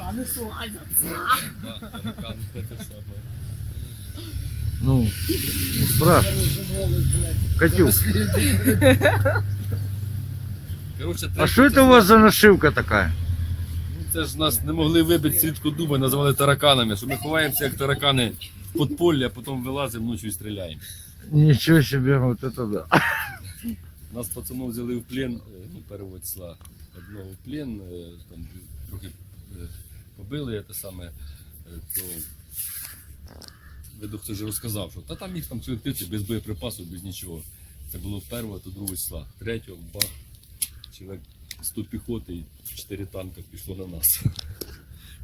руками слазяться. Да, руками те саме. Ну, не страшно. Катюк, Коротше, а що це у вас за нашивка така? Ну, Це ж нас не могли вибити з рідко дуба, називали тараканами, що ми ховаємося як таракани в подполі, а потім вилазимо вночі і стріляємо. Нічого собі, от це да. Нас пацанов взяли в плен, е, ну, перевод села, одного в плен, е, там трохи е, те саме, е, то видох вже розказав, що та там їх там 30 без боєприпасів, без нічого. Це було першого, то другого числа. Третього, бах, чоловік 100 піхоти і 4 танка пішло на нас.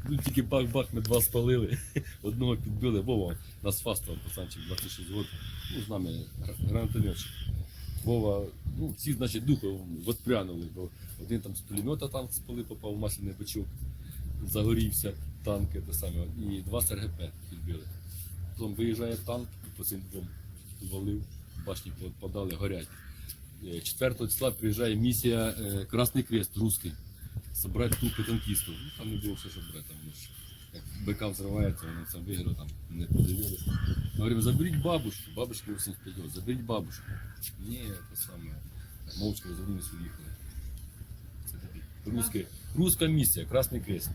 Ну, тільки бах-бах, ми два спалили, одного підбили. Вова, нас фастов, пацанчик, 26 років, ну, з нами гра- гранатометчик. Вова, ну, всі, значить, духом воспрянули, бо один там з пулемета танк спали, попав в масляний бачок, загорівся танки те саме, і два з РГП підбили. Потім виїжджає танк і по цим двом валив, башні подали, горять. Е, 4 числа приїжджає місія е, Красний Крест, русський, собрати трупи танкістів. Ну, там не було все, що брати. Там, ж, як БК взривається, вони це виграв, там не подивилися. Говоримо, заберіть бабушку, бабушки 85 років, заберіть бабушку. Ні, те саме. Мовчки розвернулися і уїхали. Русське, руська місія, Красний Крест.